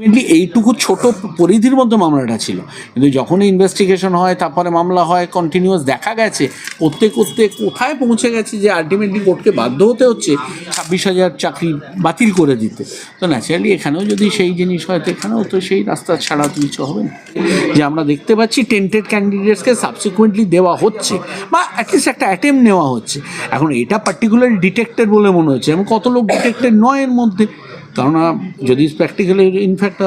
Ultimately এইটুকু ছোট পরিধির মধ্যে মামলাটা ছিল। কিন্তু যখনই ইনভেস্টিগেশন হয়, তারপরে মামলা হয় কন্টিনিউয়াস দেখা গেছে, করতে করতে কোথায় পৌঁছে গেছে যে আলটিমেটলি কোর্টকে বাধ্য হতে হচ্ছে, ছাব্বিশ হাজার চাকরি বাতিল করে দিতে। তো ন্যাচারালি এখানেও যদি সেই জিনিস হয়, তো এখানেও তো সেই রাস্তা ছাড়া কিছু হবে না। যে আমরা দেখতে পাচ্ছি টেন্টেড ক্যান্ডিডেটসকে সাবসিকুয়েন্টলি দেওয়া হচ্ছে, বা অ্যাটলিস্ট একটা অ্যাটেম্প নেওয়া হচ্ছে। এখন এটা পার্টিকুলার ডিটেক্টেড বলে মনে হচ্ছে। এবং কত লোক ডিটেক্টেড নয় এর মধ্যে। কেননা যদি প্র্যাকটিক্যালি ইনফ্যাক্ট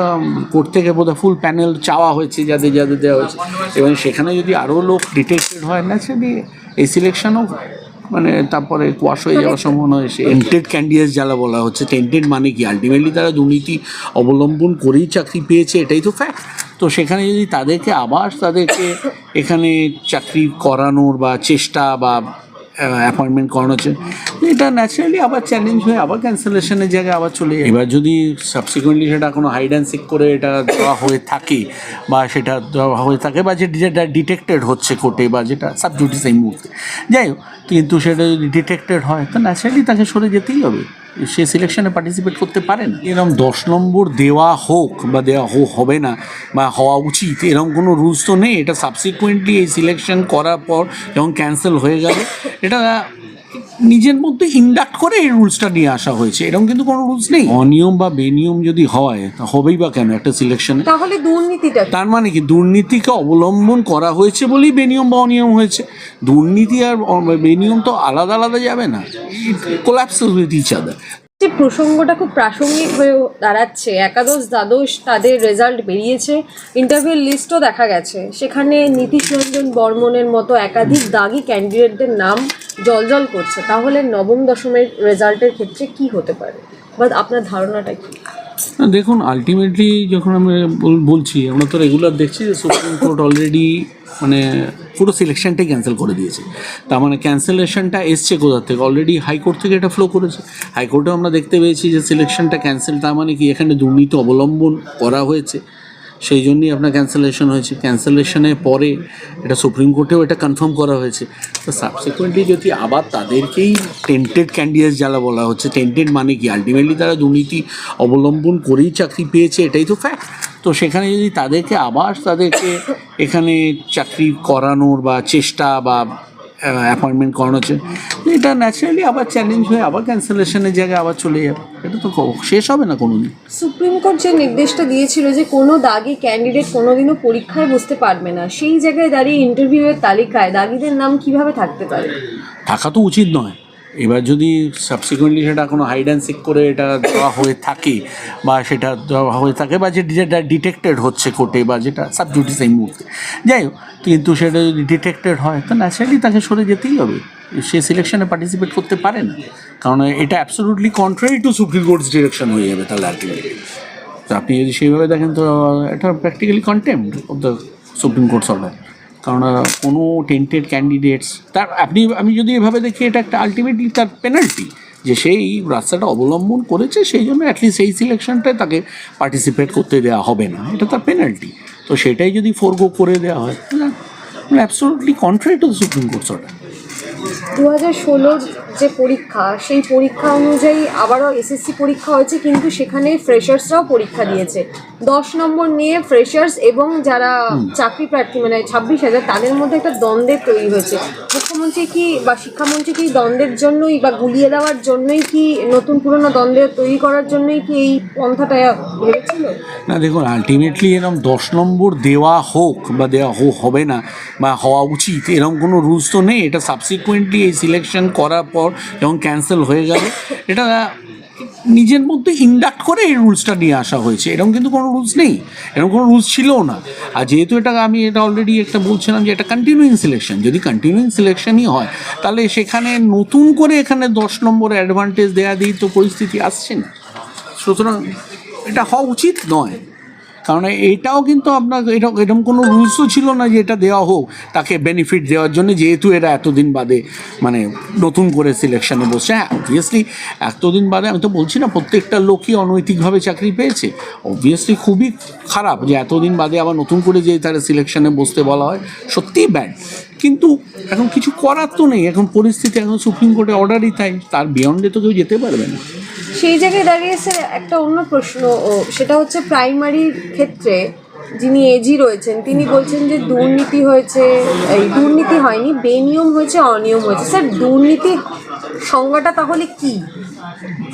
কোর্ট থেকে বোধহয় ফুল প্যানেল চাওয়া হয়েছে, যাদের যাদের দেওয়া হয়েছে। এবং সেখানে যদি আরও লোক ডিটেক্টেড হয় না ন্যাচারালি এই সিলেকশনও মানে তারপরে কোয়াশ হয়ে যাওয়ার সম্ভাবনা হয়েছে। টেন্টেড ক্যান্ডিডেট যারা বলা হচ্ছে টেন্টেড মানে কি? আলটিমেটলি তারা দুর্নীতি অবলম্বন করেই চাকরি পেয়েছে, এটাই তো ফ্যাক্ট তো সেখানে যদি তাদেরকে আবার তাদেরকে এখানে চাকরি করানোর বা চেষ্টা বা অ্যাপয়েন্টমেন্ট করানো হচ্ছে। এটা ন্যাচারালি আবার চ্যালেঞ্জ হয়ে আবার ক্যান্সেলেশনের জায়গায় আবার চলে যায়। এবার যদি সাবসিকুয়েন্টলি সেটা কোনো হাইড অ্যান্ড সিক করে এটা দেওয়া হয়ে থাকে বা সেটা দেওয়া হয়ে থাকে বা যেটা ডিটেক্টেড হচ্ছে কোর্টে বা যেটা সাবজুডিস এই মুহূর্তে। যাই হোক, কিন্তু সেটা যদি ডিটেক্টেড হয়, তো ন্যাচারালি তাকে সরে যেতেই হবে। সে সিলেকশনে পার্টিসিপেট করতে পারে না। এরকম দশ নম্বর দেওয়া হোক বা দেওয়া হোক হবে না বা হওয়া উচিত এরকম কোনো রুলস তো নেই। এটা সাবসিকুয়েন্টলি এই সিলেকশন করার পর যখন ক্যান্সেল হয়ে গেল এটা নিজের মধ্যে ইন্ডাক্ট করে এই রুলসটা নিয়ে আসা হয়েছে। এরকম কিন্তু কোনো রুলস নেই। অনিয়ম বা বেনিয়ম যদি হয় তা হবেই বা কেন? একটা সিলেকশনে তাহলে দুর্নীতিটা তার মানে কি? দুর্নীতিকে অবলম্বন করা হয়েছে বলেই বেনিয়ম বা অনিয়ম হয়েছে। দুর্নীতি আর বেনিয়ম তো আলাদা আলাদা যাবে না। কোলাপস উইথ ইচ আদার যে প্রসঙ্গটা খুব প্রাসঙ্গিক হয়ে দাঁড়াচ্ছে। একাদশ, দ্বাদশ তাদের রেজাল্ট বেরিয়েছে। ইন্টারভিউ লিস্টও দেখা গেছে। সেখানে নীতিশ রঞ্জন বর্মনের মতো একাধিক দাগি ক্যান্ডিডেটদের নাম জলজল করছে। তাহলে নবম দশমের রেজাল্টের ক্ষেত্রে কি হতে পারে? বা আপনার ধারণাটা কি? দেখুন আলটিমেটলি যখন আমি বলছি, আমরা তো রেগুলার দেখছি যে সুপ্রিম কোর্ট অলরেডি মানে পুরো সিলেকশনটাই ক্যান্সেল করে দিয়েছে। তার মানে ক্যান্সেলেশনটা এসছে কোথার থেকে? অলরেডি হাইকোর্ট থেকে এটা ফ্লো করেছে। হাইকোর্টেও আমরা দেখতে পেয়েছি যে সিলেকশনটা ক্যান্সেল তার মানে কি, এখানে দুর্নীতি অবলম্বন করা হয়েছে। সেই জন্যই আপনার ক্যান্সেলেশন হয়েছে। ক্যান্সেলেশনের পরে এটা সুপ্রিম কোর্টেও এটা কনফার্ম করা হয়েছে। তো সাবসিকুয়েন্টলি যদি আবার তাদেরকেই টেন্টেড ক্যান্ডিডেট যারা বলা হচ্ছে টেন্টেড মানে কি? আলটিমেটলি তারা দুর্নীতি অবলম্বন করেই চাকরি পেয়েছে, এটাই তো ফ্যাক্ট তো সেখানে যদি তাদেরকে আবার তাদেরকে এখানে চাকরি করানোর বা চেষ্টা বা অ্যাপয়েন্টমেন্ট করানো হচ্ছে। এটা ন্যাচারালি আবার চ্যালেঞ্জ হয়ে আবার ক্যান্সেলেশনের জায়গায় আবার চলে যাবে। এটা তো শেষ হবে না কোনো দিন সুপ্রিম কোর্ট যে নির্দেশটা দিয়েছিল যে কোনো দাগি ক্যান্ডিডেট কোনোদিনও পরীক্ষায় বসতে পারবে না সেই জায়গায় দাঁড়িয়ে ইন্টারভিউয়ের তালিকায় দাগিদের নাম কীভাবে থাকতে পারে? থাকা তো উচিত নয়। এবার যদি সাবসিকুয়েন্টলি সেটা কোনো হাইড অ্যান্ড সিক করে এটা দেওয়া হয়ে থাকে, বা সেটা দেওয়া হয়ে থাকে, বা যেটা ডিটেক্টেড হচ্ছে কোর্টে বা যেটা সাবজুডিস এই মুহূর্তে। যাই হোক, কিন্তু সেটা যদি ডিটেক্টেড হয়, তো ন্যাচারালি তাকে সরে যেতেই হবে। সে সিলেকশনে পার্টিসিপেট করতে পারে না। কারণ এটা absolutely contrary to Supreme Court's direction হয়ে যাবে তাহলে আলটিমেটলি তো আপনি যদি সেইভাবে দেখেন, তো এটা practically contempt of the Supreme Court's order কারণ কোনো টেন্টেড ক্যান্ডিডেটস তার আপনি, আমি যদি এভাবে দেখি, এটা একটা আলটিমেটলি তার পেনাল্টি যে সেই রাস্তাটা অবলম্বন করেছে, সেই জন্য অ্যাটলিস্ট সেই সিলেকশনটায় তাকে পার্টিসিপেট করতে দেওয়া হবে না। এটা তার পেনাল্টি তো সেটাই যদি ফোরগো করে দেওয়া হয় absolutely contrary to Supreme Court's order দু হাজার ষোলোর যে পরীক্ষা সেই পরীক্ষা অনুযায়ী আবারও এসএসসি পরীক্ষা হয়েছে কিন্তু সেখানে ফ্রেশার্সরাও পরীক্ষা দিয়েছে। দশ নম্বর নিয়ে ফ্রেশার্স এবং যারা চাকরি প্রার্থী মানে ছাব্বিশ হাজার তাদের মধ্যে একটা দ্বন্দ্বের তৈরি হয়েছে। মুখ্যমন্ত্রী কি বা শিক্ষামন্ত্রী কি দ্বন্দ্বের জন্যই বা গুলিয়ে দেওয়ার জন্যই কি নতুন পুরনো দ্বন্দ্বের তৈরি করার জন্যই কি এই পন্থাটা ভেবেছিল? না দেখুন আলটিমেটলি এরকম দশ নম্বর দেওয়া হোক বা দেওয়া হোক হবে না বা হওয়া উচিত এরকম কোনো রুলস তো নেই। এটা সাবসিকুয়েন্টলি এই সিলেকশন করার পর যখন ক্যান্সেল হয়ে গেল এটা নিজের মধ্যে ইন্ডাক্ট করে এই রুলসটা নিয়ে আসা হয়েছে। এরকম কিন্তু কোনো রুলস নেই। এরকম কোনো রুলস ছিলও না। আর যেহেতু এটা আমি এটা অলরেডি একটা বলছিলাম যে এটা কন্টিনিউইং সিলেকশন যদি কন্টিনিউইং সিলেকশনই হয়, তাহলে সেখানে নতুন করে এখানে দশ নম্বর অ্যাডভান্টেজ দেওয়া দিই তো পরিস্থিতি আসছে না। সুতরাং এটা হওয়া উচিত নয়। কারণ এটাও কিন্তু আপনার এরকম এরকম কোনো রুলসও ছিল না যে এটা দেওয়া হোক, তাকে বেনিফিট দেওয়ার জন্য যেহেতু এরা এতদিন বাদে মানে নতুন করে সিলেকশানে বসছে। হ্যাঁ অবভিয়াসলি এতদিন বাদে আমি তো বলছি না, প্রত্যেকটা লোকই অনৈতিকভাবে চাকরি পেয়েছে। অবভিয়াসলি খুবই খারাপ যে এতদিন বাদে আবার নতুন করে যে তারা সিলেকশানে বসতে বলা হয়, সত্যিই ব্যাড কিন্তু এখন কিছু করার তো নেই, এখন পরিস্থিতি এখন সুপ্রিম কোর্টে অর্ডারই তাই, তার বিয়ন্ডে তো কেউ যেতে পারবে না। সেই জায়গায় দাঁড়িয়েছে একটা অন্য প্রশ্ন সেটা হচ্ছে প্রাইমারির ক্ষেত্রে যিনি এজি রয়েছেন, তিনি বলছেন যে দুর্নীতি হয়েছে, এই দুর্নীতি হয়নি, বেনিয়ম হয়েছে, অনিয়ম হয়েছে। স্যার, দুর্নীতি সংজ্ঞাটা তাহলে কি?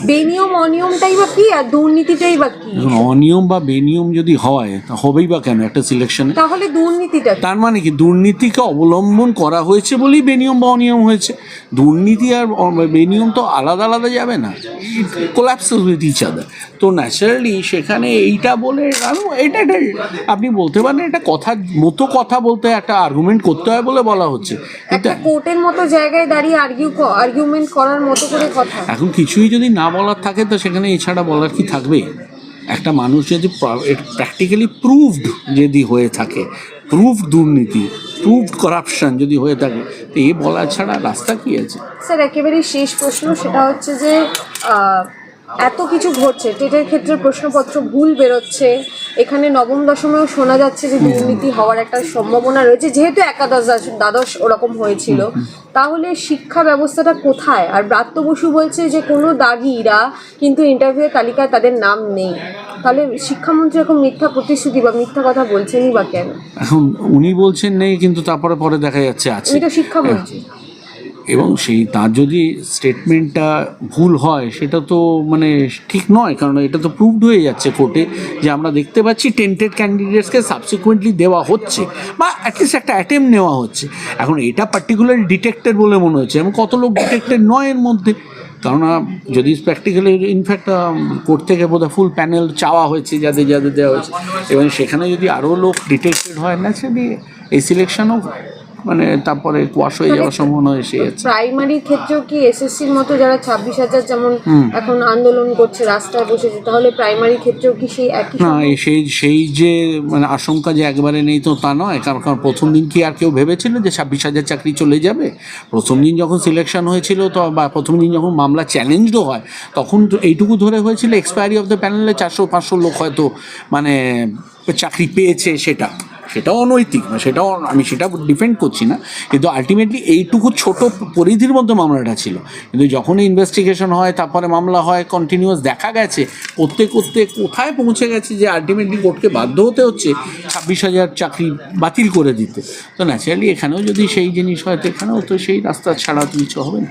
বেনিয়ম অনিয়মটাই বা কি? আর দুর্নীতিটাই বা কি? অনিয়ম বা বেনিয়ম যদি হয় তা হবেই বা কেন? একটা সিলেকশনে তাহলে দুর্নীতিটা কি? তার মানে কি? দুর্নীতিকে অবলম্বন করা হয়েছে বলেই বেনিয়ম বা অনিয়ম হয়েছে। দুর্নীতি আর অ- বেনিয়ম তো আলাদা আলাদা যাবে না। কোলাপসেস উইথ ইচ আদার তো ন্যাচারালি সেখানে এইটা বলে আমি এটা এটা আপনি বলতে পারেন এটা কথা মতো কথা বলতে একটা আর্গুমেন্ট করতে হয় বলে বলা হচ্ছে। কিন্তু একটা কোর্টের মতো জায়গায় দাঁড়িয়ে আর্গিউ আর্গুমেন্ট করার মতো করে কথা। এখন কিছুই যদি না বলার থাকে তো সেখানে এছাড়া বলার কি থাকবে? একটা মানুষ যদি প্র্যাকটিক্যালি প্রুভড যদি হয়ে থাকে প্রুভড দুর্নীতি প্রুভড করাপশন যদি হয়ে থাকে, তো এ বলা ছাড়া রাস্তা কি আছে? স্যার একেবারে শেষ প্রশ্ন, সেটা হচ্ছে যে এত কিছু ঘটছে টেটের ক্ষেত্রে প্রশ্নপত্র ভুল বেরোচ্ছে এখানে নবম দশমেও শোনা যাচ্ছে যে দুর্নীতি হওয়ার একটা সম্ভাবনা রয়েছে যেহেতু একাদশ দ্বাদশ- ওরকম হয়েছিল। তাহলে শিক্ষা ব্যবস্থাটা কোথায়? আর ব্রাত্য বসু বলছে যে কোনো দাগিরা কিন্তু ইন্টারভিউ তালিকায় তাদের নাম নেই। তাহলে শিক্ষামন্ত্রী এখন মিথ্যা প্রতিশ্রুতি বা মিথ্যা কথা বলছেনই বা কেন? এখন উনি বলছেন নেই কিন্তু তারপরে পরে দেখা যাচ্ছে আছে। এটা শিক্ষামন্ত্রী। এবং সেই, তার যদি স্টেটমেন্টটা ভুল হয়, সেটা তো মানে ঠিক নয়, কারণ এটা তো প্রুভড হয়ে যাচ্ছে কোর্টে যে আমরা দেখতে পাচ্ছি টেন্টেড ক্যান্ডিডেটসকে সাবসিকুয়েন্টলি দেওয়া হচ্ছে বা অ্যাটলিস্ট একটা অ্যাটেম্প নেওয়া হচ্ছে। এখন এটা পার্টিকুলার ডিটেক্টেড বলে মনে হচ্ছে। এবং কত লোক ডিটেক্টেড নয় এর মধ্যে। কেননা যদি প্র্যাকটিক্যালি ইনফ্যাক্ট কোর্ট থেকে বোধহয় ফুল প্যানেল চাওয়া হয়েছে, যাদের যাদের দেওয়া হয়েছে। এবং সেখানে যদি আরও লোক ডিটেক্টেড হয় ন্যাচারালি এই সিলেকশনও মানে তারপরে কোয়াশ হয়ে যাওয়ার সম্ভাবনা এসে যাচ্ছে প্রাইমারির ক্ষেত্রেও কি এসএসসির মতো যারা ছাব্বিশ হাজার যেমন এখন আন্দোলন করছে রাস্তায় বসেছে তাহলে প্রাইমারি ক্ষেত্রেও কি সেই একই না সেই সেই যে মানে আশঙ্কা যে একবারে নেই তো তা নয় কারণ কারণ প্রথম দিন কি আর কেউ ভেবেছিল যে ছাব্বিশ হাজার চাকরি চলে যাবে? প্রথম দিন যখন সিলেকশন হয়েছিল তো বা প্রথম দিন যখন মামলা চ্যালেঞ্জও হয় তখন তো এইটুকু ধরে হয়েছিল এক্সপায়ারি অফ দ্য প্যানেলে চারশো পাঁচশো লোক হয়তো মানে চাকরি পেয়েছে সেটা। সেটাও অনৈতিক না সেটাও আমি সেটা ডিফেন্ড করছি না, কিন্তু আলটিমেটলি এইটুকু ছোট পরিধির মধ্যে মামলাটা ছিল। কিন্তু যখন ইনভেস্টিগেশন হয়, তারপরে মামলা হয় কন্টিনিউয়াস দেখা গেছে, করতে করতে কোথায় পৌঁছে গেছে যে আলটিমেটলি কোর্টকে বাধ্য হতে হচ্ছে ছাব্বিশ হাজার চাকরি বাতিল করে দিতে। তো ন্যাচারালি এখানেও যদি সেই জিনিস হয়, তো এখানেও তো সেই রাস্তা ছাড়া কিছু হবে না।